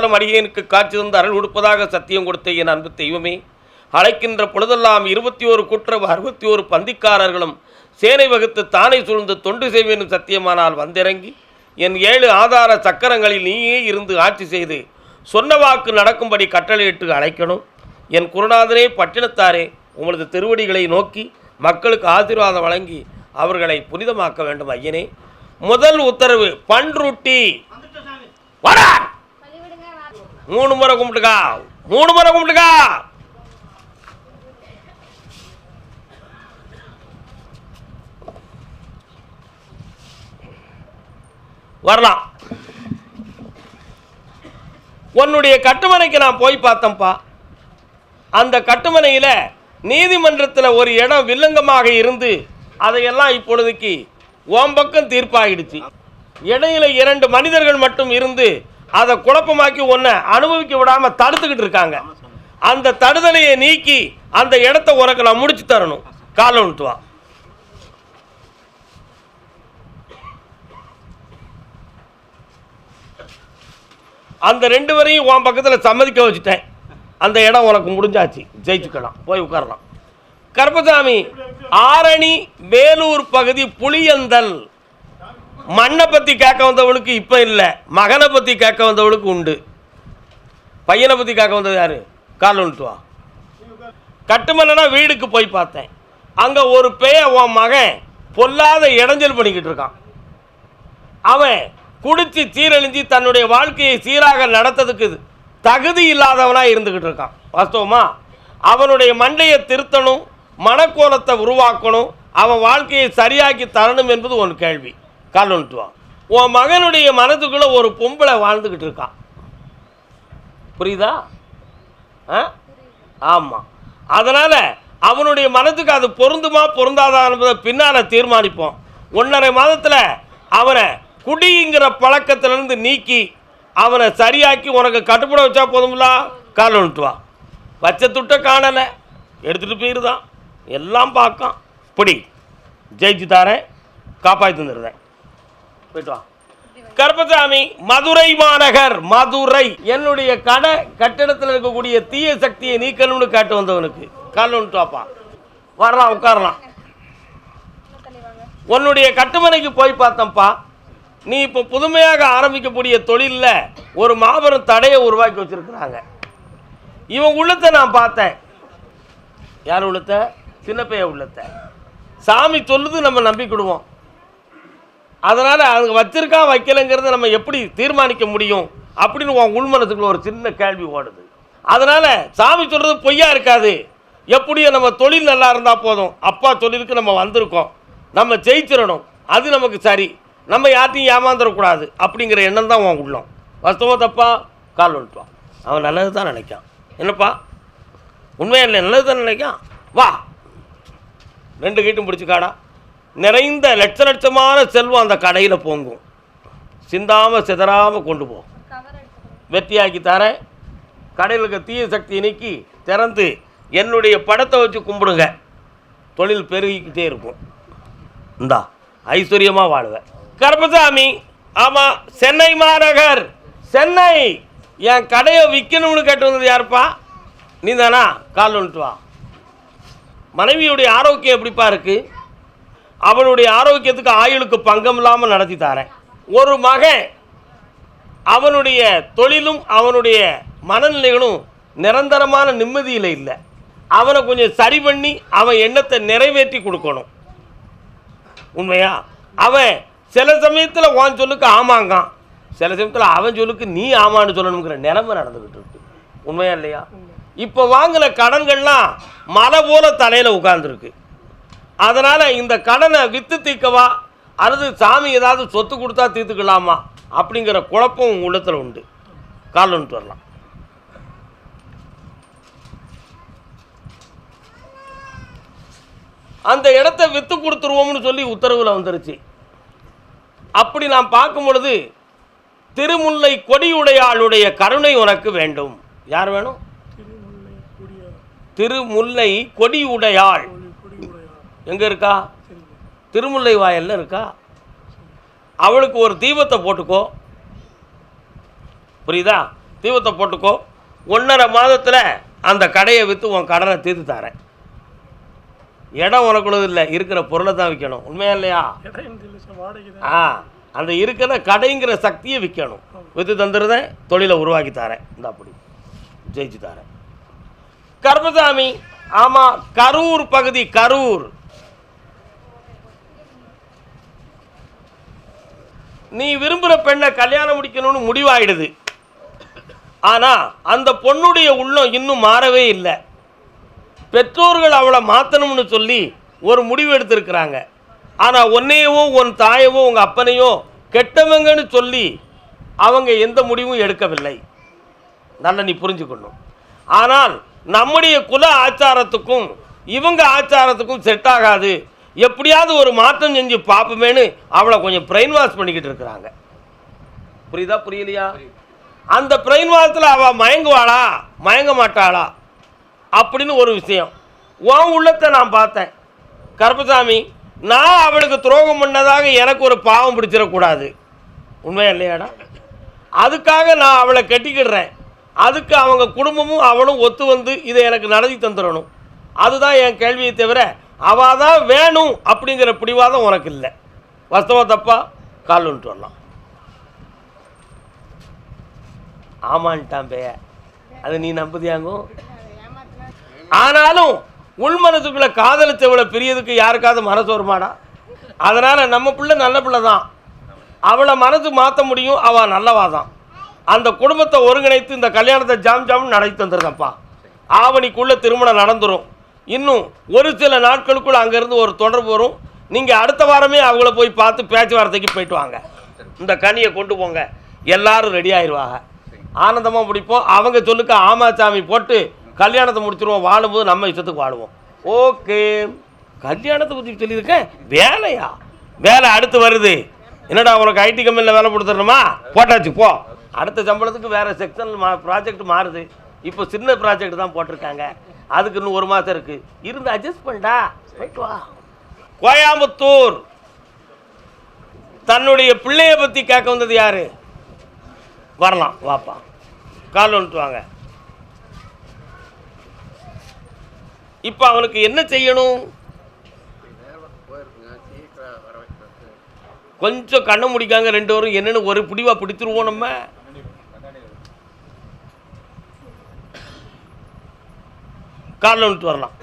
எப்பொழுது அழைத்தாலும் அடியேனுக்கு காட்சி தந்து அருள் கொடுப்பதாக சத்தியம் கொடுத்த என் அன்பு தெய்வமே அழைக்கின்ற பொழுதெல்லாம் இருபத்தி ஒரு குற்ற அறுபத்தி ஒரு பந்திக்காரர்களும் சேனை வகுத்து தானே சூழ்ந்து தொண்டு செய்வேனும் சத்தியமானால் வந்திறங்கி என் ஏழு ஆதார சக்கரங்களில் நீயே இருந்து ஆட்சி செய்து சொன்ன வாக்கு நடக்கும்படி கட்டளையிட்டு அழைக்கணும். என் குருநாதரே பட்டினத்தாரே உங்களது திருவடிகளை நோக்கி மக்களுக்கு ஆசீர்வாதம் வழங்கி அவர்களை புனிதமாக்க வேண்டும் ஐயனே. முதல் உத்தரவு பன்ருட்டி வாடா! மூணு முறை கும்பிட்டுக்கா. மூணு முறை கும்பிட்டுக்கா. வரலாம். உன்னுடைய கட்டுமனைக்கு நான் போய் பார்த்தேன்ப்பா. அந்த கட்டுமனையில் நீதிமன்றத்தில் ஒரு இடம் வில்லங்கமாக இருந்து அதையெல்லாம் இப்பொழுதைக்கு ஓம்பக்கம் பக்கம் தீர்ப்பாகிடுச்சு இடையில இரண்டு மனிதர்கள் மட்டும் இருந்து அதை குழப்பமாக்கி ஒன்றை அனுபவிக்க விடாம தடுத்துக்கிட்டு இருக்காங்க. அந்த தடுதலையை நீக்கி அந்த இடத்த உனக்கு நான் முடிச்சு தரணும். காலை விட்டு வா. அந்த ரெண்டு வரையும் உன் பக்கத்தில் சம்மதிக்க வச்சுட்டேன். அந்த இடம் உனக்கு முடிஞ்சாச்சு. ஜெயிச்சுக்கலாம். போய் உட்காரலாம். கருப்பசாமி ஆரணி வேலூர் பகுதி புளியந்தல். மண்ணை பற்றி கேட்க வந்தவளுக்கு இப்போ இல்லை. மகனை பற்றி கேட்க வந்தவளுக்கு உண்டு. பையனை பற்றி கேட்க வந்தது யார்? கால் வந்துட்டு வா. வீடுக்கு போய் பார்த்தேன். அங்கே ஒரு பேய உன் மகன் பொல்லாத இடைஞ்சல் பண்ணிக்கிட்டு இருக்கான். அவன் குடித்து சீரழிஞ்சு தன்னுடைய வாழ்க்கையை சீராக நடத்ததுக்கு தகுதி இல்லாதவனாக இருந்துக்கிட்டு இருக்கான். வாஸ்தவமா? அவனுடைய மண்டையை திருத்தணும் மனக்கோலத்தை உருவாக்கணும் அவன் வாழ்க்கையை சரியாக்கி தரணும் என்பது ஒரு கேள்வி. கால் வந்துட்டு உன் மகனுடைய மனதுக்குள்ளே ஒரு பொம்பளை வாழ்ந்துக்கிட்டு இருக்கான். புரியுதா? ஆ? ஆமாம் அதனால் அவனுடைய மனதுக்கு அது பொருந்துமா பொருந்தாதா என்பதை பின்னால் தீர்மானிப்போம். ஒன்றரை மாதத்தில் அவனை குடிங்கிற பழக்கத்திலேருந்து நீக்கி அவனை சரியாக்கி உனக்கு கட்டுப்பட வச்சா போதும்ல? கால் வந்துட்டு வா வச்ச துட்ட காணலை. எடுத்துகிட்டு போயிருதான். எல்லாம் பார்க்கான். பிடி. ஜெயிச்சு தாரேன் காப்பாற்றி தந்துடுறேன் போயிட்டு கருப்பசாமி மதுரை மாநகர் மதுரை. என்னுடைய கடை கட்டிடத்தில் இருக்கக்கூடிய தீய சக்தியை நீக்கணும்னு காட்டு வந்தவனுக்கு. கால் வந்துட்டு வரலாம் உட்காரலாம். உன்னுடைய கட்டுமனைக்கு போய் பார்த்தப்பா நீ இப்போ புதுமையாக ஆரம்பிக்கக்கூடிய தொழிலில் ஒரு மாபெரும் தடையை உருவாக்கி வச்சிருக்கிறாங்க. இவன் உள்ளத்தை நான் பார்த்தேன். யார் உள்ளத்த? சின்னப்பைய உள்ளத்தை. சாமி சொல்லுது நம்ம நம்பிக்கிடுவோம் அதனால் அவங்க வச்சிருக்கா வைக்கலைங்கிறத நம்ம எப்படி தீர்மானிக்க முடியும்? அப்படின்னு உன் உள்மனத்துக்குள்ள ஒரு சின்ன கேள்வி ஓடுது. அதனால் சாமி சொல்கிறது பொய்யா இருக்காது. எப்படியும் நம்ம தொழில் நல்லா இருந்தால் போதும். அப்பா தொழிலுக்கு நம்ம வந்திருக்கோம். நம்ம ஜெயிச்சிடணும். அது நமக்கு சரி. நம்ம யார்ட்டையும் ஏமாந்துடக்கூடாது அப்படிங்கிற எண்ணம் தான் உன் உள்ளம். வாஸ்தவமா தப்பா? கால் வந்துட்டுவான் அவன் நல்லது தான் நினைக்கான். என்னப்பா? உண்மையா இல்லை நல்லது தான் நினைக்கான்? வா. ரெண்டு கைட்டும் பிடிச்சிக்காடா நிறைந்த லட்ச லட்சமான செல்வம் அந்த கடையில் பொங்கும். சிந்தாமல் சிதறாமல் கொண்டு போ. வெற்றியாக்கி தரேன் கடையில் இருக்க தீய சக்தியை நீக்கி திறந்து என்னுடைய படத்தை வச்சு கும்பிடுங்க. தொழில் பெருகிக்கிட்டே இருக்கும். இந்தா ஐஸ்வர்யமாக வாழுவேன் கருப்பசாமி ஆமாம் சென்னை மாநகர் சென்னை. என் கடையை விற்கணும்னு கேட்டு வந்தது யாருப்பா? நீ தானா? கால் வந்துட்டு வா. மனைவியுடைய ஆரோக்கியம் எப்படிப்பா இருக்குது அவனுடைய ஆரோக்கியத்துக்கு ஆயுளுக்கு பங்கம் இல்லாமல் நடத்தி தரேன். ஒரு மகன் அவனுடைய தொழிலும் அவனுடைய மனநிலைகளும் நிரந்தரமான நிம்மதியில் இல்லை. அவனை கொஞ்சம் சரி பண்ணி அவன் எண்ணத்தை நிறைவேற்றி கொடுக்கணும். உண்மையா? அவன் சில சமயத்தில் உன் சொல்லுக்கு ஆமாங்கான். சில சமயத்தில் அவன் சொல்லுக்கு நீ ஆமான்னு சொல்லணுங்கிற நிலைமை நடந்துக்கிட்டு இருக்கு. உண்மையா இல்லையா? இப்போ வாங்கின கடன்கள்லாம் மலை போல தலையில் உட்கார்ந்துருக்கு. அதனால் இந்த கடனை விற்று தீர்க்கவா அல்லது சாமி ஏதாவது சொத்து கொடுத்தா தீர்த்துக்கலாமா? அப்படிங்கிற குழப்பம் உன் உள்ளத்தில் உண்டு. கால் வந்துட்டு வரலாம். அந்த இடத்த விற்று கொடுத்துருவோம்னு சொல்லி உத்தரவில் வந்துருச்சு. அப்படி நான் பார்க்கும் பொழுது திருமுல்லை கொடியுடையாளுடைய கருணை உனக்கு வேண்டும். யார் வேணும்? திருமுல்லை கொடியுடையாள். எங்கே இருக்கா? திருமுல்லை வாயல்ல இருக்கா? அவளுக்கு ஒரு தீபத்தை போட்டுக்கோ. புரியுதா? தீபத்தை போட்டுக்கோ. ஒன்றரை மாதத்தில் அந்த கடையை விற்று உன் கடனை தீர்த்து தரேன். இடம் உனக்குள்ளது இல்லை இருக்கிற பொருளை தான் விற்கணும் உண்மையா இல்லையா? ஆ அந்த இருக்கிற கடைங்கிற சக்தியை விற்கணும் விற்று தந்துருதேன் தொழிலை உருவாக்கி தரேன். இந்த அப்படி. ஜெயிச்சு தரேன். கர்மசாமி ஆமாம் கரூர் பகுதி கரூர். நீ விரும்புகிற பெண்ணை கல்யாணம் முடிக்கணும்னு முடிவாயிடுது. ஆனால் அந்த பொண்ணுடைய உள்ளம் இன்னும் மாறவே இல்லை. பெற்றோர்கள் அவளை மாற்றணும்னு சொல்லி ஒரு முடிவு எடுத்திருக்கிறாங்க. ஆனால் உன்னையவோ உன் தாயவோ உங்கள் அப்பனையோ கெட்டவங்கன்னு சொல்லி அவங்க எந்த முடிவும் எடுக்கவில்லை. நல்லா நீ புரிஞ்சுக்கணும். ஆனால் நம்முடைய குல ஆச்சாரத்துக்கும் இவங்க ஆச்சாரத்துக்கும் செட் ஆகாது. எப்படியாவது ஒரு மாற்றம் செஞ்சு பார்ப்போமேன்னு அவளை கொஞ்சம் பிரெயின் வாஷ் பண்ணிக்கிட்டு இருக்கிறாங்க. புரியுதா புரியலையா? அந்த பிரெயின் வாஷத்தில் அவள் மயங்குவாளா? மயங்க மாட்டாளா? அப்படின்னு ஒரு விஷயம். உன் உள்ளத்தை நான் பார்த்தேன். கருப்பசாமி நான் அவளுக்கு துரோகம் பண்ணதாக எனக்கு ஒரு பாவம் பிடிச்சிடக்கூடாது. உண்மையா இல்லையாடா? அதுக்காக நான் அவளை கட்டிக்கிடுறேன். அதுக்கு அவங்க குடும்பமும் அவளும் ஒத்து வந்து இதை எனக்கு நடத்தி தந்துடணும். அதுதான் என் கேள்வியை தவிர அவள் தான் வேணும் அப்படிங்கிற பிடிவாதம் உனக்கு இல்லை வாஸ்தவம் தப்பா? கால் வந்துட்டு வரலாம். ஆமான்ட்டான் பேய அது நீ நம்புதியாங்கும் ஆனாலும் உள் மனசுக்குள்ள இவ்வளோ பிரியதுக்கு யாருக்காவது மனசு வருமாடா? அதனால் நம்ம பிள்ளை நல்ல பிள்ளை தான். அவளை மனசு மாற்ற முடியும் அவள் நல்லவா தான். அந்த குடும்பத்தை ஒருங்கிணைத்து இந்த கல்யாணத்தை ஜாம் ஜாம்னு நடத்தி தந்துருக்கப்பா ஆவணிக்குள்ளே திருமணம் நடந்துரும். இன்னும் ஒரு சில நாட்களுக்குள்ள அங்கேருந்து ஒரு தொடர்பு வரும். நீங்கள் அடுத்த வாரமே அவங்கள போய் பார்த்து பேச்சுவார்த்தைக்கு போயிட்டு வாங்க. இந்த கனியை கொண்டு போங்க. எல்லாரும் ரெடி ஆயிடுவாங்க ஆனந்தமாக முடிப்போம். அவங்க சொல்லுக்கு ஆமாச்சாமி போட்டு கல்யாணத்தை முடிச்சிருவோம். வாழும்போது நம்ம இஷ்டத்துக்கு வாழுவோம். ஓகே. கல்யாணத்தை பற்றி சொல்லியிருக்கேன். வேலையா? வேலை அடுத்து வருது. என்னடா உனக்கு ஐடி கம்பெனியில் வேலை கொடுத்துடணுமா? போட்டாச்சு போ. அடுத்த சம்பளத்துக்கு வேறு செக்ஷன் மா ப்ராஜெக்ட் மாறுது. இப்போ சின்ன ப்ராஜெக்ட் தான் போட்டிருக்காங்க. அதுக்கு இன்னும் ஒரு மாதம் இருக்குது இருந்து அட்ஜஸ்ட் பண்ணா போயிட்டு வா. கோயம்புத்தூர். தன்னுடைய பிள்ளைய பற்றி கேட்க வந்தது யாரு? வரலாம் வாப்பா. கால் வந்துட்டு வாங்க. இப்போ அவனுக்கு என்ன செய்யணும்? கொஞ்சம் கண்ணை முடிக்காங்க ரெண்டு பேரும். என்னன்னு ஒரு பிடிவா பிடிச்சிருவோம் நம்ம. காரில் வந்துட்டு வரலாம்.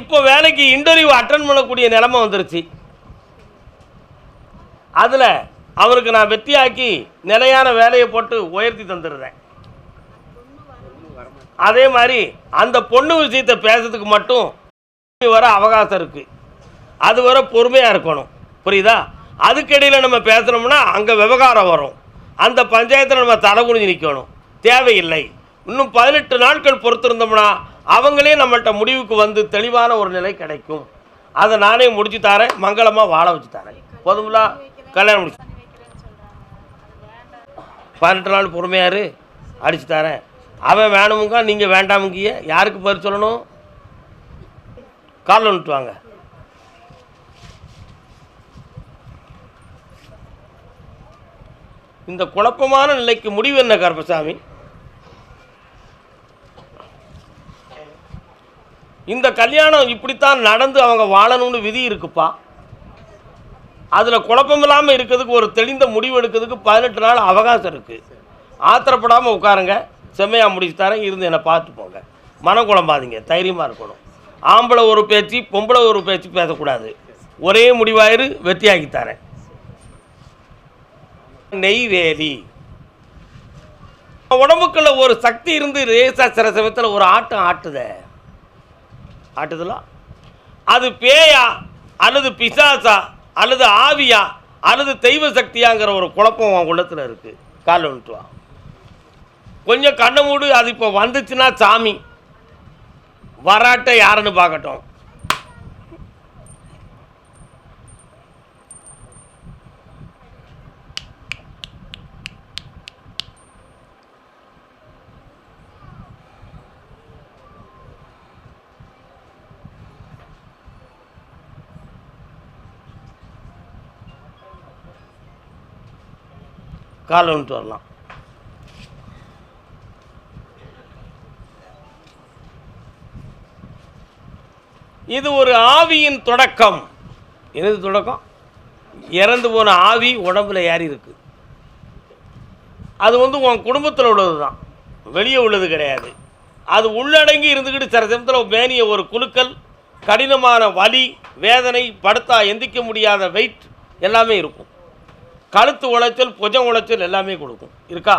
இப்போ வேலைக்கு இன்டர்வியூ அட்டன் பண்ணக்கூடிய நிலமை வந்துருச்சு. அதில் அவருக்கு நான் வெற்றியாக்கி நிலையான வேலையை போட்டு உயர்த்தி தந்துடுறேன். அதே மாதிரி அந்த பொண்ணு விஷயத்தை பேசுறதுக்கு மட்டும் வர அவகாசம் இருக்குது அது வர பொறுமையாக இருக்கணும். புரியுதா? அதுக்கிடையில் நம்ம பேசுனோம்னா அங்கே விவகாரம் வரும். அந்த பஞ்சாயத்தில் நம்ம தலை குனிஞ்சு நிற்கணும் தேவையில்லை. இன்னும் பதினெட்டு நாட்கள் பொறுத்திருந்தோம்னா அவங்களே நம்மள்கிட்ட முடிவுக்கு வந்து தெளிவான ஒரு நிலை கிடைக்கும். அதை நானே முடிச்சு தரேன். மங்களமாக வாழ வச்சு தரேன். போதுங்களா? கல்யாணம் முடிச்சு. பதினெட்டு நாள் பொறுமையாரு அடிச்சு தரேன். அவன் வேணுமுங்க நீங்கள் வேண்டாமுங்கிய யாருக்கு பேர் சொல்லணும்? காலில் வந்துட்டு வாங்க இந்த குழப்பமான நிலைக்கு முடிவு என்ன கருப்பசாமி? இந்த கல்யாணம் இப்படித்தான் நடந்து அவங்க வாழணும்னு விதி இருக்குப்பா. அதில் குழப்பம் இல்லாமல் இருக்கிறதுக்கு ஒரு தெளிந்த முடிவு எடுக்கிறதுக்கு பதினெட்டு நாள் அவகாசம் இருக்குது ஆத்திரப்படாமல் உட்காருங்க. செம்மையாக முடிச்சு தரேன். இருந்து என்னை பார்த்து போங்க. மனம் குழம்பாதீங்க. தைரியமாக இருக்கணும். ஆம்பளை ஒரு பேச்சு பொம்பளை ஒரு பேச்சு பேசக்கூடாது. ஒரே முடிவாயிரு வெற்றியாக்கி தரேன். நெய்வேலி. உடம்புக்குள்ள ஒரு சக்தி இருந்து ரேசா சிரசவத்தில் ஒரு ஆட்டம் ஆட்டுதே. ஆட்டுதலா? அது பேயா அல்லது பிசாசா அல்லது ஆவியா அல்லது தெய்வ சக்தியாங்கிற ஒரு குழப்பம் உன் உள்ளத்தில் இருக்குது கால் வந்துட்டு வா. கொஞ்சம் கண்ணை மூடு அது இப்போ வந்துச்சுன்னா சாமி. வராட்ட யாருன்னு பார்க்கட்டும். காலை வந்துட்டு வரலாம். இது ஒரு ஆவியின் தொடக்கம். எனது தொடக்கம்? இறந்து போன ஆவி உடம்புல ஏறி இருக்கு. அது வந்து உன் குடும்பத்தில் உள்ளது தான் வெளியே உள்ளது கிடையாது. அது உள்ளடங்கி இருந்துக்கிட்டு சில சமயத்தில் மேனிய ஒரு குலுக்கல் கடினமான வலி வேதனை படுத்தா எந்திக்க முடியாத வெயிட் எல்லாமே இருக்கும். கழுத்து உளைச்சல் புஜம் உளைச்சல் எல்லாமே கொடுக்கும். இருக்கா?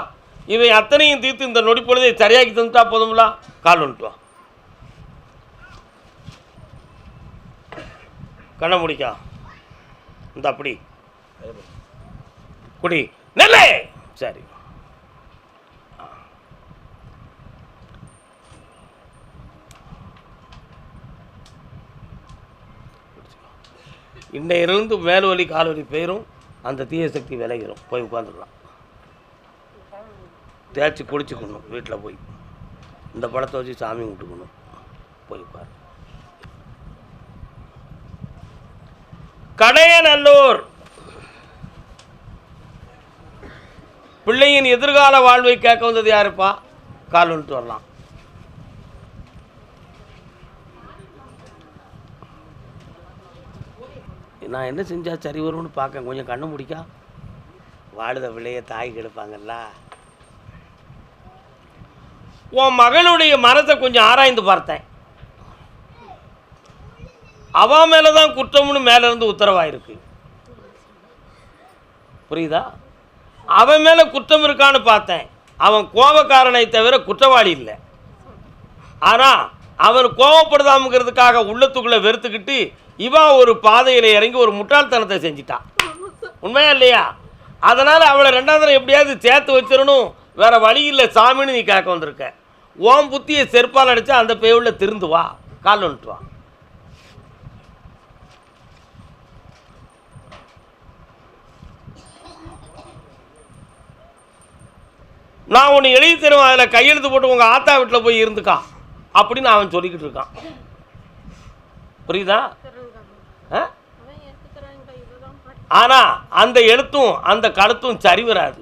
இவை அத்தனையும் தீர்த்து இந்த நொடி பொழுதை சரியாக்கி தந்துட்டா போதும்ல? கால் வந்துட்டு வா. கண்ணை முடிக்கா. இந்த அப்படி குடி. நெல்லே! சரி. இன்னையிலிருந்து மேல் வலி கால் வலி போயிடும் அந்த தீய சக்தி விளைகிறோம் போய் உட்காந்துக்கலாம் தேய்ச்சி குளிச்சுக்கணும் வீட்டில் போய். இந்த படத்தை வச்சு சாமி கும்பிட்டுக்கணும். போய் உட்காரு. கடையநல்லூர். பிள்ளையின் எதிர்கால வாழ்வை கேட்க வந்தது யாருப்பா? கால் வந்துட்டு வரலாம். நான் என்ன செஞ்சால் சரி வரும்னு பார்க்க கொஞ்சம் கண்ணு முடிக்கா. வாழுத பிள்ளைய தாய் கெடுப்பாங்கல்ல. உன் மகளுடைய மனத்தை கொஞ்சம் ஆராய்ந்து பார்த்தேன். அவ மேலே தான் குற்றம்னு மேலேருந்து உத்தரவாயிருக்கு. புரியுதா? அவன் மேலே குற்றம் இருக்கான்னு பார்த்தேன். அவன் கோபக்காரனை தவிர குற்றவாளி இல்லை. ஆனால் அவன் கோபப்படுதாமுங்கிறதுக்காக உள்ளத்துக்குள்ளே வெறுத்துக்கிட்டு இவா ஒரு பாதையில் இறங்கி ஒரு முட்டாள்தனத்தை செஞ்சிட்டான் உண்மையா இல்லையா? அதனால் அவளை ரெண்டாவது தடவை எப்படியாவது சேர்த்து வச்சிடணும். வேற வழி இல்லை சாமின்னு நீ கேட்க வந்திருக்க. ஓம் புத்தியை செருப்பால் அடிச்சா அந்த பேவில் திருந்து வா. கால் வந்துட்டு வா. நான் உன்னை எழுதி தருவேன் அதில் கையெழுத்து போட்டு உங்கள் ஆத்தா வீட்டில் போய் இருந்துக்கா. அப்படின்னு அவன் சொல்லிக்கிட்டு இருக்கான். புரியுதா? ஆனால் அந்த எழுத்தும் அந்த கழுத்தும் சரி வராது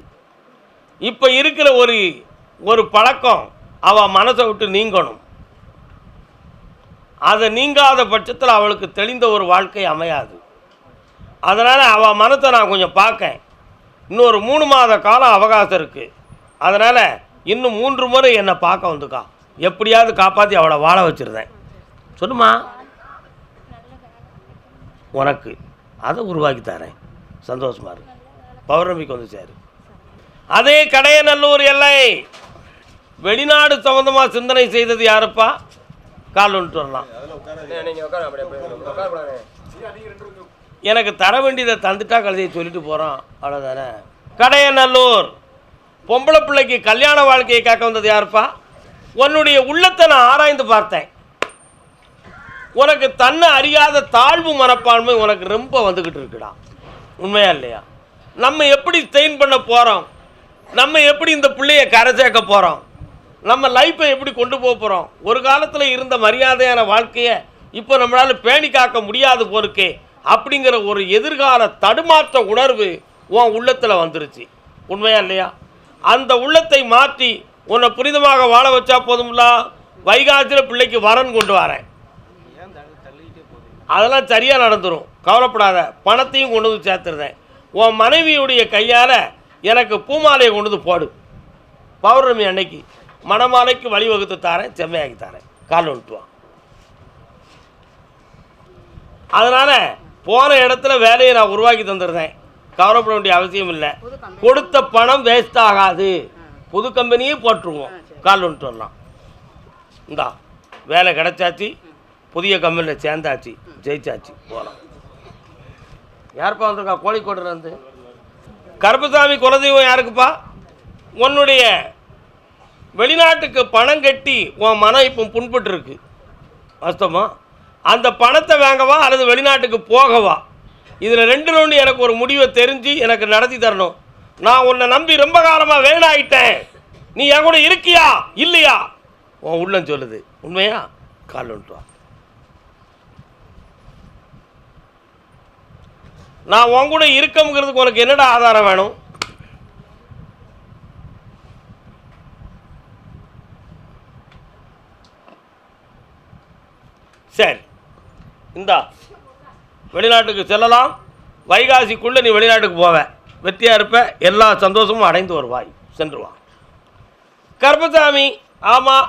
இப்போ இருக்கிற ஒரு ஒரு பழக்கம் அவள் மனசை விட்டு நீங்கணும். அதை நீங்காத பட்சத்தில் அவளுக்கு தெளிந்த ஒரு வாழ்க்கை அமையாது. அதனால் அவள் மனத்தை நான் கொஞ்சம் பார்க்கேன். இன்னொரு மூணு மாத காலம் அவகாசம் இருக்குது அதனால் இன்னும் மூன்று முறை என்னை பார்க்க வந்துக்கா. எப்படியாவது காப்பாற்றி அவளை வாழ வச்சுருந்தேன். சொல்லுமா உனக்கு. அதை உருவாக்கி தரேன். சந்தோஷமா இருக்கு பௌர்ணமிக்கு வந்து சேரு. அதே கடையநல்லூர் எல்லை. வெளிநாடு சம்மந்தமாக சிந்தனை செய்தது யாருப்பா? கால் ஒன்று வரலாம். எனக்கு தர வேண்டியதை தந்துட்டா கழுதையை சொல்லிட்டு போகிறோம் அவ்வளோதானே கடையநல்லூர் பொம்பளை பிள்ளைக்கு கல்யாண வாழ்க்கையை கேட்க வந்தது யாருப்பா? உன்னுடைய உள்ளத்தை நான் ஆராய்ந்து பார்த்தேன். உனக்கு தன்னை அறியாத தாழ்வு மனப்பான்மை உனக்கு ரொம்ப வந்துக்கிட்டு இருக்குடா. உண்மையா இல்லையா? நம்ம எப்படி ஸ்டெயின் பண்ண போகிறோம் நம்ம எப்படி இந்த பிள்ளைய கரை சேர்க்க போகிறோம் நம்ம லைஃப்பை எப்படி கொண்டு போக போகிறோம் ஒரு காலத்தில் இருந்த மரியாதையான வாழ்க்கையை இப்போ நம்மளால் பேணி காக்க முடியாது போருக்கே அப்படிங்கிற ஒரு எதிர்கால தடுமாற்ற உணர்வு உன் உள்ளத்தில் வந்துருச்சு. உண்மையா இல்லையா? அந்த உள்ளத்தை மாற்றி உன்னை புனிதமாக வாழ வச்சா போதும்ல? வைகாசியில் பிள்ளைக்கு வரன் கொண்டு வரேன். அதெல்லாம் சரியாக நடந்துடும் கவலைப்படாத. பணத்தையும் கொண்டு வந்து சேர்த்துருந்தேன் உன் மனைவியுடைய கையால் எனக்கு பூமாலையை கொண்டு வந்து போடு. பௌர்ணமி அன்னைக்கு மணமாலைக்கு வழிவகுத்து தாரேன் செம்மையாக்கி தாரேன். கால் விட்டுவான் அதனால் போன இடத்துல வேலையை நான் உருவாக்கி தந்துருந்தேன். கவலைப்பட வேண்டிய அவசியம் இல்லை. கொடுத்த பணம் வேஸ்ட் ஆகாது. புது கம்பெனியே போட்டுருவோம். கால் வந்துட்டு வரலாம் இந்தா வேலை கிடைச்சாச்சு. புதிய கம்பெனியில் சேர்ந்தாச்சு. ஜெயிச்சாச்சு. போகலாம் யாருப்பா வந்திருக்கா? கோழிக்கோடுலேருந்து கருப்பசாமி குலதெய்வம் யாருக்குப்பா? உன்னுடைய வெளிநாட்டுக்கு பணம் கட்டி உன் மனம் இப்போ புண்பட்டுருக்கு. வாஸ்தமா அந்த பணத்தை வாங்கவா அல்லது வெளிநாட்டுக்கு போகவா? இதில் ரெண்டு ஒன்று எனக்கு ஒரு முடிவை தெரிஞ்சு எனக்கு நடத்தி தரணும். நான் உன்னை நம்பி ரொம்ப காலமாக வேணாயிட்டேன் நீ என் கூட இருக்கியா? இல்லையா? உன் உள்ளம் சொல்லுது. உண்மையா? கால் வந்துட்டு நான் உன் கூட இருக்கங்கிறதுக்கு உனக்கு என்னடா ஆதாரம் வேணும்? சரி. இந்தா வெளிநாட்டுக்கு செல்லலாம். வைகாசிக்குள்ளே நீ வெளிநாட்டுக்கு போவேன் வெற்றியாக இருப்ப. எல்லா சந்தோஷமும் அடைந்து வருவாய். சென்றுவான் கர்பசாமி ஆமாம்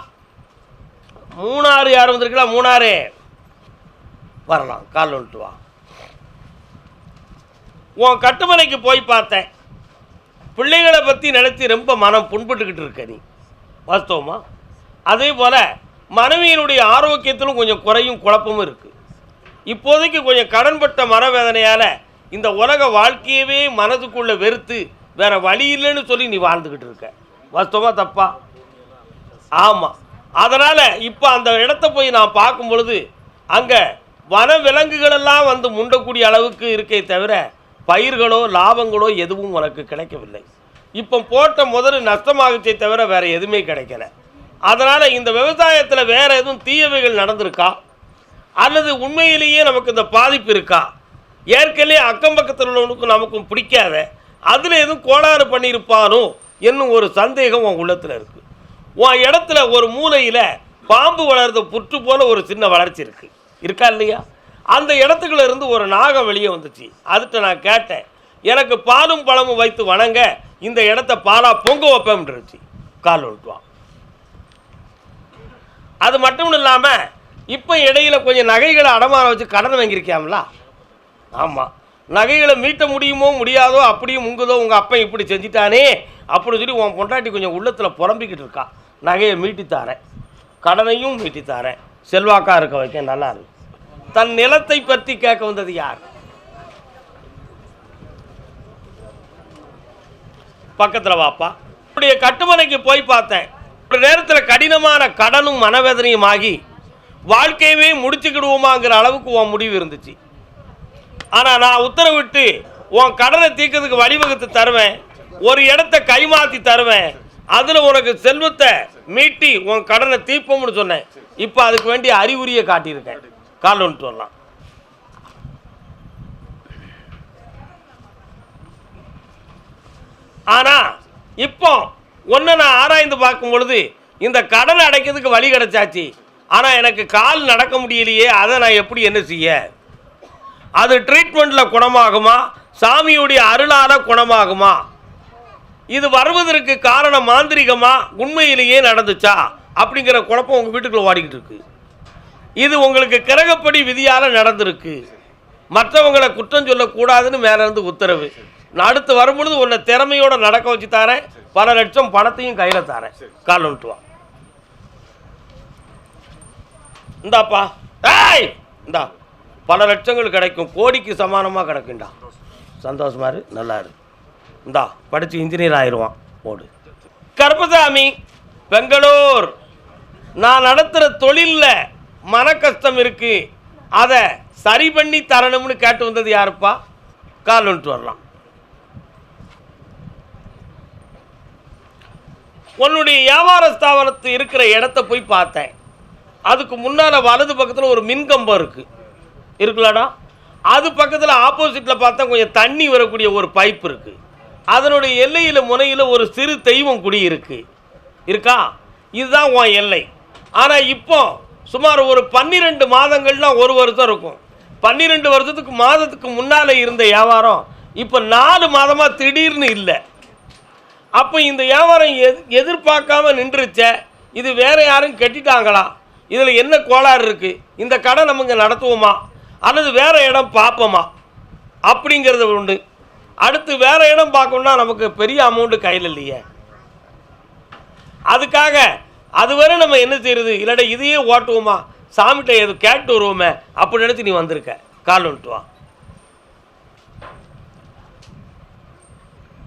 மூணாறு யார் வந்திருக்கலாம் மூணாறு. வரலாம். கால் வந்துட்டு வா. உன் கட்டுமனைக்கு போய் பார்த்தேன். பிள்ளைகளை பற்றி நினச்சி ரொம்ப மனம் புண்பட்டுக்கிட்டு இருக்க நீ. வாஸ்தவமா? அதே போல் மனைவியினுடைய ஆரோக்கியத்திலும் கொஞ்சம் குறையும் குழப்பமும் இருக்குது இப்போதைக்கு கொஞ்சம் கடன்பட்ட மனவேதனையால் இந்த உலக வாழ்க்கையவே மனதுக்குள்ளே வெறுத்து வேற வழி இல்லைன்னு சொல்லி நீ வாழ்ந்துக்கிட்டு இருக்க. வாஸ்தவமாக தப்பா? ஆமாம் அதனால் இப்போ அந்த இடத்த போய் நான் பார்க்கும் பொழுது அங்கே வன விலங்குகளெல்லாம் வந்து முண்டக்கூடிய அளவுக்கு இருக்கே தவிர பயிர்களோ லாபங்களோ எதுவும் உனக்கு கிடைக்கவில்லை. இப்போ போட்ட முதல் நஷ்டமாகச்சே தவிர வேறு எதுவுமே கிடைக்கல. அதனால் இந்த விவசாயத்தில் வேறு எதுவும் தீயவைகள் நடந்திருக்கா? அல்லது உண்மையிலேயே நமக்கு இந்த பாதிப்பு இருக்கா? ஏற்கனவே அக்கம் பக்கத்தில் உள்ளவனுக்கும் நமக்கும் பிடிக்காத அதில் எதுவும் கோளாறு பண்ணியிருப்பானோ என்னும் ஒரு சந்தேகம் உன் உள்ளத்தில் இருக்குது உன் இடத்துல ஒரு மூலையில் பாம்பு வளர்ந்த புற்று போல ஒரு சின்ன வளர்ச்சி இருக்குது இருக்கா இல்லையா? அந்த இடத்துக்குள்ள இருந்து ஒரு நாகம் வெளியே வந்துச்சு. அதுகிட்ட நான் கேட்டேன் எனக்கு பாலும் பழமும் வைத்து வணங்க இந்த இடத்த பாலா பொங்க வைப்பேன்ருச்சு கால் விட்டுவான் அது மட்டும் இல்லாமல் இப்போ இடையில கொஞ்சம் நகைகளை அடமான வச்சு கடன் வாங்கியிருக்கியாம்ல? ஆமாம் நகைகளை மீட்ட முடியுமோ முடியாதோ அப்படியும் உங்குதோ உங்கள் அப்பன் இப்படி செஞ்சிட்டானே அப்படின்னு சொல்லி உன் பொண்டாட்டி கொஞ்சம் உள்ளத்தில் புலம்பிக்கிட்டு இருக்கா. நகையை மீட்டித்தாரேன் கடனையும் மீட்டித்தாரேன் செல்வாக்காக இருக்க வைக்க நல்லா இருக்கு. தன் நிலத்தை பற்றி கேட்க வந்தது யார்? பக்கத்தில் வாப்பா. இப்படிய கட்டுமனைக்கு போய் பார்த்தேன். ஒரு நேரத்தில் கடினமான கடனும் மனவேதனையும் ஆகி வாழ்க்கையவே முடிச்சுக்கிடுவோமாங்கிற அளவுக்கு உன் முடிவு இருந்துச்சு. ஆனால் நான் உத்தரவிட்டு உன் கடனை தீர்க்கறதுக்கு வழிவகுத்து தருவேன். ஒரு இடத்த கைமாற்றி தருவேன். அதில் உனக்கு செல்வத்தை மீட்டி உன் கடனை தீர்ப்போம்னு சொன்னேன். இப்போ அதுக்கு வேண்டிய அறிகுறியை காட்டியிருக்கேன். கால் வந்துட்டு வரலாம். ஆனால் இப்போ ஒன்று நான் ஆராய்ந்து பார்க்கும் பொழுது இந்த கடன் அடைக்கிறதுக்கு வழி கிடைச்சாச்சு. ஆனால் எனக்கு கால் நடக்க முடியலையே அதை நான் எப்படி என்ன செய்ய? அது ட்ரீட்மெண்ட்டில் குணமாகுமா? சாமியுடைய அருளால் குணமாகுமா? இது வருவதற்கு காரணம் மாந்திரிகமாக உண்மையிலேயே நடந்துச்சா? அப்படிங்கிற குழப்பம் உங்கள் வீட்டுக்குள்ளே ஓடிக்கிட்டு இருக்கு. இது உங்களுக்கு கிரகப்படி விதியால் நடந்திருக்கு. மற்றவங்களை குற்றம் சொல்லக்கூடாதுன்னு மேலேருந்து உத்தரவு. நான் அடுத்து வரும்பொழுது உன்னை திறமையோட நடக்க வச்சு தரேன். பல லட்சம் பணத்தையும் கையில் தரேன். கால் விட்டுவான் இந்தாப்பா. ஏய்! இந்தா. பல லட்சங்கள் கிடைக்கும். கோடிக்கு சமானமாக கிடைக்கும்டா சந்தோஷமா இரு. நல்லா இரு. இந்தா படித்து இன்ஜினியர் ஆயிடுவான் ஓடு. கருப்பசாமி பெங்களூர். நான் நடத்துகிற தொழிலில் மன கஷ்டம் இருக்கு. அதை சரி பண்ணி தரணும்னு கேட்டு வந்தது யாருப்பா? கால் வந்துட்டு வரலாம். உன்னுடைய வியாபார ஸ்தாபனத்து இருக்கிற இடத்த போய் பார்த்தேன். அதுக்கு முன்னால் வலது பக்கத்தில் ஒரு மின்கம்பம் இருக்குது இருக்குல்லடா. அது பக்கத்தில் ஆப்போசிட்டில் பார்த்தா கொஞ்சம் தண்ணி வரக்கூடிய ஒரு பைப் இருக்குது அதனுடைய எல்லையில் முனையில் ஒரு சிறு தெய்வம் குடி இருக்குது இருக்கா? இதுதான் உன் எல்லை. ஆனால் இப்போ சுமார் ஒரு பன்னிரெண்டு மாதங்கள்னா ஒரு வருஷம் இருக்கும். பன்னிரெண்டு வருஷத்துக்கு மாதத்துக்கு முன்னால் இருந்த வியாபாரம் இப்போ நாலு மாதமாக திடீர்னு இல்லை. அப்போ இந்த வியாபாரம் எது எதிர்பார்க்காம நின்றுச்சே இது வேற யாரும் கட்டிட்டாங்களா? இதில் என்ன கோளாறு இருக்குது இந்த கடை நம்ம இங்கே நடத்துவோமா? அல்லது வேற இடம் பார்ப்போமா? அப்படிங்கிறது உண்டு. அடுத்து வேறு இடம் பார்க்கணும்னா நமக்கு பெரிய அமௌண்ட்டு கையில் இல்லையே. அதுக்காக அதுவரை நம்ம என்ன செய்யறது? இல்லாட்ட இதையே ஓட்டுவோமா? சாமிகிட்ட எது கேட்டு வருவோமே அப்படி நினச்சி நீ வந்திருக்க. கால் வந்துட்டு வா.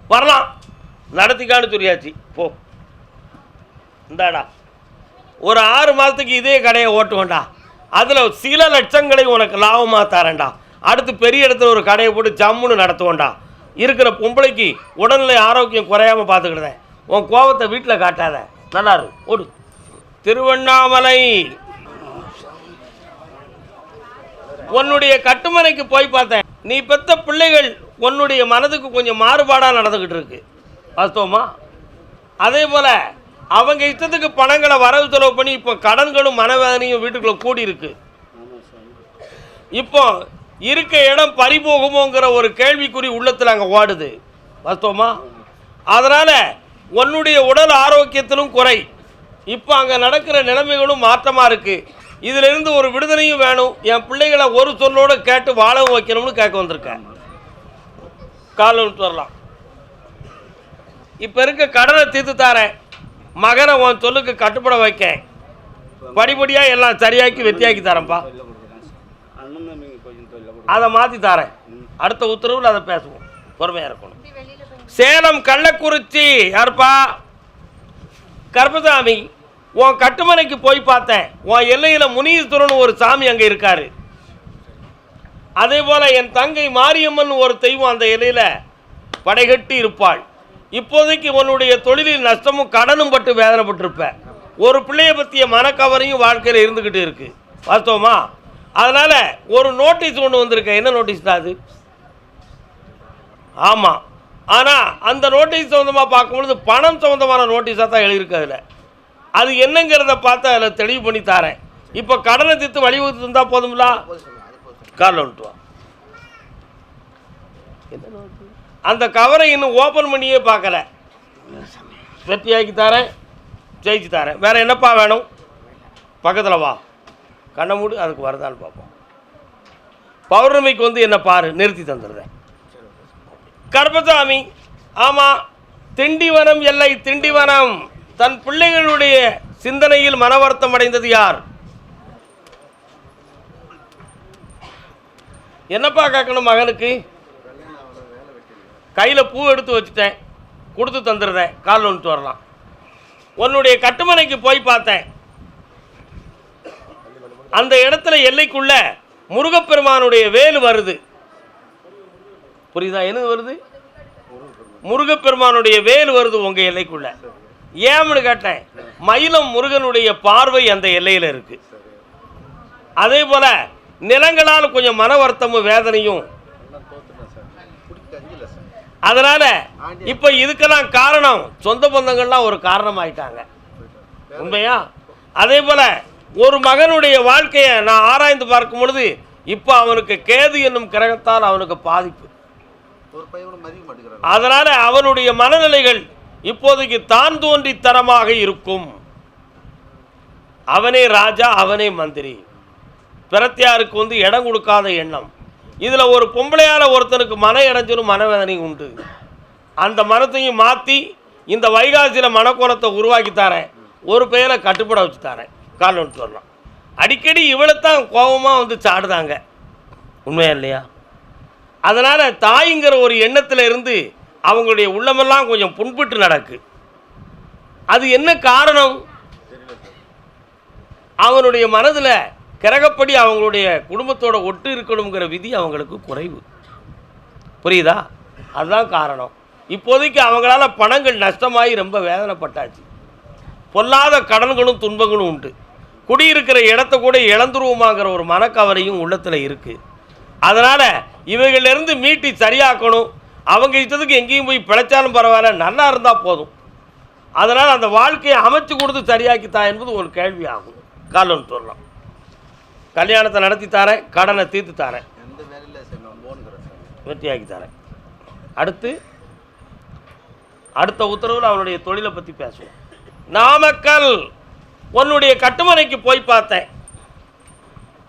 வரலாம். நடத்திக்கான்னு சொல்லியாச்சு. போ. இந்தாடா. ஒரு ஆறு மாதத்துக்கு இதே கடையை ஓட்டுவேன்டா அதில் சில லட்சங்களை உனக்கு லாபமாக தரேன்டா. அடுத்து பெரிய இடத்துல ஒரு கடையை போட்டு ஜம்முன்னு நடத்துவோம்டா. இருக்கிற பொம்பளைக்கு உடல்நிலை ஆரோக்கியம் குறையாமல் பார்த்துக்கிடுதேன் உன் கோபத்தை வீட்டில் காட்டாத. நல்லா இருக்கு ஓடு. திருவண்ணாமலை. உன்னுடைய கட்டுமனைக்கு போய் பார்த்தேன். நீ பெத்த பிள்ளைகள் உன்னுடைய மனதுக்கு கொஞ்சம் மாறுபாடாக நடந்துக்கிட்டு இருக்கு. வாஸ்தவமா அதே போல் அவங்க இஷ்டத்துக்கு பணங்களை வரவு செலவு பண்ணி இப்போ கடன்களும் மனவேதனையும் வீட்டுக்குள்ளே கூடி இருக்கு இப்போ இருக்க இடம் பறிபோகுமோங்கிற ஒரு கேள்விக்குறி உள்ளத்தில் அங்கே ஓடுது. வாஸ்தவமா அதனால் உன்னுடைய உடல் ஆரோக்கியத்திலும் குறை. இப்போ அங்கே நடக்கிற நிலைமைகளும் மாற்றமாக இருக்குது இதிலிருந்து ஒரு விடுதலையும் வேணும். என் பிள்ளைகளை ஒரு சொல்லோடு கேட்டு வாழவும் வைக்கணும்னு கேட்க வந்திருக்கேன். கால் விட்டு வரலாம். இப்போ இருக்க கடனை தீர்த்து தாரேன். மகனை உன் சொல்லுக்கு கட்டுப்பட வைக்கேன். படிப்படியாக எல்லாம் சரியாக்கி வெற்றியாக்கி தரேன்ப்பா. அதை மாற்றி தரேன். அடுத்த உத்தரவில் அதை பேசுவோம். பொறுமையாக இருக்கணும். சேலம் கள்ளக்குறிச்சி யாருப்பா? கருப்பசாமி உன் கட்டுமனைக்கு போய் பார்த்தேன். உன் எல்லையில் முனீஸ்வரன் ஒரு சாமி அங்கே இருக்காரு. அதே போல் என் தங்கை மாரியம்மன் ஒரு தெய்வம் அந்த எல்லையில் படைகட்டி இருப்பாள். இப்போதைக்கு உன்னுடைய தொழிலில் நஷ்டமும் கடனும் பட்டு வேதனைப்பட்டிருப்ப ஒரு பிள்ளைய பற்றிய மனக்கவரையும் வாழ்க்கையில் இருந்துக்கிட்டு இருக்கு. வாஸ்தவமா? அதனால் ஒரு நோட்டீஸ் ஒன்று வந்திருக்க. என்ன நோட்டீஸ் தான் அது? ஆமாம் ஆனால் அந்த நோட்டீஸ் சம்மந்தமாக பார்க்கும்பொழுது பணம் சம்மந்தமான நோட்டீஸாக தான் எழுதியிருக்கு அதில். அது என்னங்கிறத பார்த்து அதில் தெளிவு பண்ணி தரேன். இப்போ கடனை தீர்த்து வழிவகுத்து தந்தால் போதுங்களா காரில் வந்துட்டு வா. அந்த கவரை இன்னும் ஓப்பன் பண்ணியே பார்க்கல. வெற்றியாக்கி தரேன் ஜெயிச்சு தரேன். வேறு என்னப்பா வேணும்? பக்கத்தில் வா. கண்ணை மூடி அதுக்கு வரதான்னு பார்ப்போம். பௌர்ணமிக்கு வந்து என்ன பாரு நிறுத்தி தந்துடுறேன். கருப்பசாமி ஆமாம் திண்டிவனம் எல்லை திண்டிவனம். தன் பிள்ளைகளுடைய சிந்தனையில் மனவருத்தம் அடைந்தது யார்? என்னப்பா கேட்கணும் மகனுக்கு? கையில் பூ எடுத்து வச்சுட்டேன். கொடுத்து தந்துடுறேன். கால் வந்துட்டு வரலாம். உன்னுடைய கட்டுமனைக்கு போய் பார்த்தேன். அந்த இடத்துல எல்லைக்குள்ள முருகப்பெருமானுடைய வேல் வருது. புரியுதா? என்ன வருது? முருகப்பெருமானுடைய வேல் வருது உங்க எல்லைக்குள்ள. ஏன்னு கேட்டேன். மயிலம் முருகனுடைய பார்வை அந்த எல்லையில் இருக்கு. அதே போல நிலங்களால் கொஞ்சம் மன வருத்தமும் வேதனையும். அதனால இப்ப இதுக்கெல்லாம் காரணம் சொந்த பந்தங்கள்லாம் ஒரு காரணம் ஆயிட்டாங்க உண்மையா? அதே போல ஒரு மகனுடைய வாழ்க்கையை நான் ஆராய்ந்து பார்க்கும் பொழுது இப்போ அவனுக்கு கேது என்னும் கிரகத்தால் அவனுக்கு பாதிப்பு ஒரு பையன் கூட மதிக்க மாட்டேங்கிறாங்க அதனால அவனுடைய மனநிலைகள் இப்போதைக்கு தான் தோன்றித்தனமாக இருக்கும். அவனே ராஜா அவனே மந்திரி. பிரத்தியாருக்கு வந்து இடம் கொடுக்காத எண்ணம். இதில் ஒரு பொம்பளையால் ஒருத்தனுக்கு மன இடைஞ்சலும் மனவேதனையும் உண்டு. அந்த மனத்தையும் மாற்றி இந்த வைகாசியில் மனக்கோலத்தை உருவாக்கி தரேன். ஒரு பெயரை கட்டுப்பட வச்சு தரேன். கால் விட்டு வரலாம் அடிக்கடி இவளைத்தான் கோபமாக வந்து சாடுதாங்க. உண்மையா இல்லையா? அதனால் தாய்ங்கிற ஒரு எண்ணத்தில் இருந்து அவங்களுடைய உள்ளமெல்லாம் கொஞ்சம் புண்பட்டு நடக்கு. அது என்ன காரணம்? அவனுடைய மனதில் கிரகப்படி அவங்களுடைய குடும்பத்தோட ஒட்டு இருக்கணுங்கிற விதி அவங்களுக்கு குறைவு. புரியுதா? அதுதான் காரணம். இப்போதைக்கு அவங்களால பணங்கள் நஷ்டமாகி ரொம்ப வேதனைப்பட்டாச்சு. பொல்லாத கடன்களும் துன்பங்களும் உண்டு. குடியிருக்கிற இடத்த கூட இழந்துருவோமாங்கிற ஒரு மனக்கவலையும் உள்ளத்தில் இருக்குது அதனால் இவைகளிலிருந்து மீட்டி சரியாக்கணும். அவங்க இஷ்டத்துக்கு எங்கேயும் போய் பிழைச்சாலும் பரவாயில்ல நல்லா இருந்தால் போதும். அதனால் அந்த வாழ்க்கையை அமைச்சு கொடுத்து சரியாக்கித்தா என்பது ஒரு கேள்வி ஆகும். காலம் சொல்லலாம். கல்யாணத்தை நடத்தி தரேன் கடனை தீர்த்து தரேன். எந்த வெற்றியாக்கி தரேன். அடுத்து அடுத்த உத்தரவில் அவனுடைய தொழிலை பற்றி பேசுவோம். நாமக்கல் உன்னுடைய கட்டுமனைக்கு போய் பார்த்தேன்.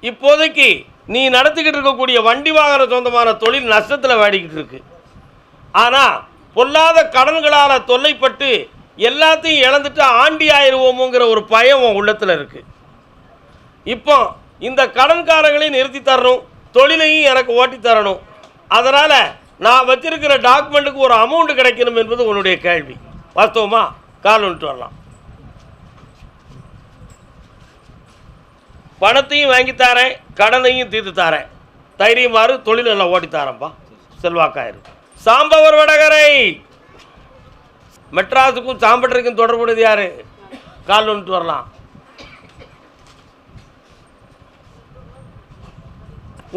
இப்போதைக்கு நீ நடத்திக்கிட்டு இருக்கக்கூடிய வண்டி வாகன சொந்தமான தொழில் நஷ்டத்தில் வாடிக்கிட்டு இருக்கு. ஆனால் பொல்லாத கடன்களால் தொல்லைப்பட்டு எல்லாத்தையும் இழந்துட்டு ஆண்டி ஆயிடுவோமோங்கிற ஒரு பயம் உன் உள்ளத்தில் இருக்குது இப்போ இந்த கடன்காரங்களையும் நிறுத்தி தரணும் தொழிலையும் எனக்கு ஓட்டி தரணும். அதனால் நான் வச்சிருக்கிற டாக்குமெண்ட்டுக்கு ஒரு அமௌண்ட் கிடைக்கணும் என்பது உன்னுடைய கேள்வி. வாஸ்தவமா? கால் வந்துட்டு வரலாம். பணத்தையும் வாங்கி தரேன். கடனையும் தீர்த்து தரேன். தைரியமாறு தொழில் எல்லாம் ஓட்டி செல்வாக்காயிரு. சாம்பவர் வடகரை! மெட்ராஸுக்கும் சாம்பட்டருக்கும் தொடர்புடையது யாரு? கால் வந்துட்டு வரலாம்.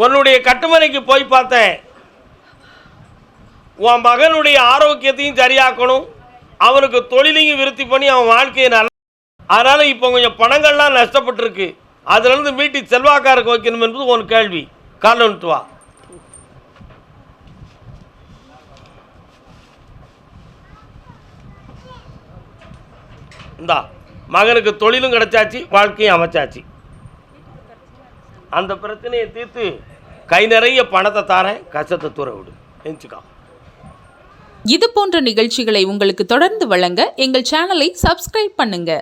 உன்னுடைய கட்டுமனைக்கு போய் பார்த்தேன். உன் மகனுடைய ஆரோக்கியத்தையும் சரியாக்கணும். அவனுக்கு தொழிலையும் விருத்தி பண்ணி அவன் வாழ்க்கையை நல்ல அதனால் இப்போ கொஞ்சம் பணங்கள்லாம் நஷ்டப்பட்டிருக்கு. அதுலேருந்து மீட்டி செல்வாக்காருக்கு வைக்கணும் என்பது உன் கேள்வி. காலைல வா. இந்தா மகனுக்கு தொழிலும் கிடைச்சாச்சு வாழ்க்கையும் அமைச்சாச்சு. அந்த பிரச்சனையை தீர்த்து கை நிறைய பணத்தை தாரேன் கஷ்டத்தை தூர விடு. எஞ்சுக்கா இது போன்ற நிகழ்ச்சிகளை உங்களுக்கு தொடர்ந்து வழங்க எங்கள் சேனலை சப்ஸ்கிரைப் பண்ணுங்க.